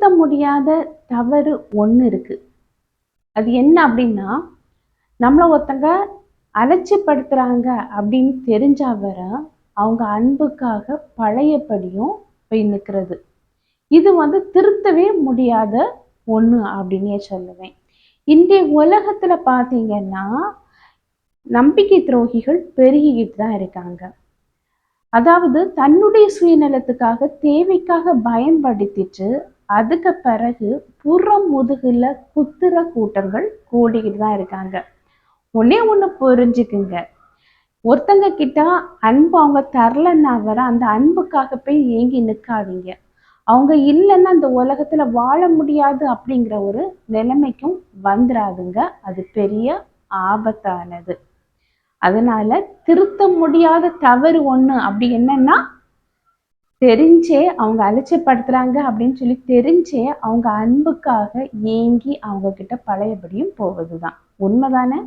திருத்த முடியாத தவறு ஒன்று இருக்குது அது என்ன அப்படின்னா நம்மளை ஒருத்தங்க அலட்சிப்படுத்துகிறாங்க அப்படின்னு தெரிஞ்சா வர அவங்க அன்புக்காக பழையபடியும் போய் நிற்கிறது இது வந்து திருத்தவே முடியாத ஒன்று அப்படின்னே சொல்லுவேன். இன்றைய உலகத்தில் பார்த்தீங்கன்னா நம்பிக்கை துரோகிகள் பெருகிக்கிட்டு தான் இருக்காங்க. அதாவது தன்னுடைய சுயநலத்துக்காக தேவைக்காக பயன்படுத்திட்டு அதுக்கு பிறகு புறம் முதுகுல குத்துற கூட்டங்கள் கூடிக்கிட்டு தான் இருக்காங்க. ஒன்னே ஒன்று புரிஞ்சுக்குங்க. ஒருத்தங்க கிட்ட அன்பு அவங்க தரலன்னா வர அந்த அன்புக்காக போய் ஏங்கி நிற்காதீங்க அவங்க இல்லைன்னா அந்த உலகத்துல வாழ முடியாது அப்படிங்கிற ஒரு நிலைமைக்கும் வந்துடாதுங்க அது பெரிய ஆபத்தானது. அதனால திருத்த முடியாத தவறு ஒண்ணு அப்படி என்னன்னா தெரிஞ்சே அவங்க அலட்சியப்படுத்துகிறாங்க அப்படின்னு சொல்லி தெரிஞ்சே அவங்க அன்புக்காக ஏங்கி அவங்க கிட்ட பழையபடியும் போவதுதான். உண்மைதானே?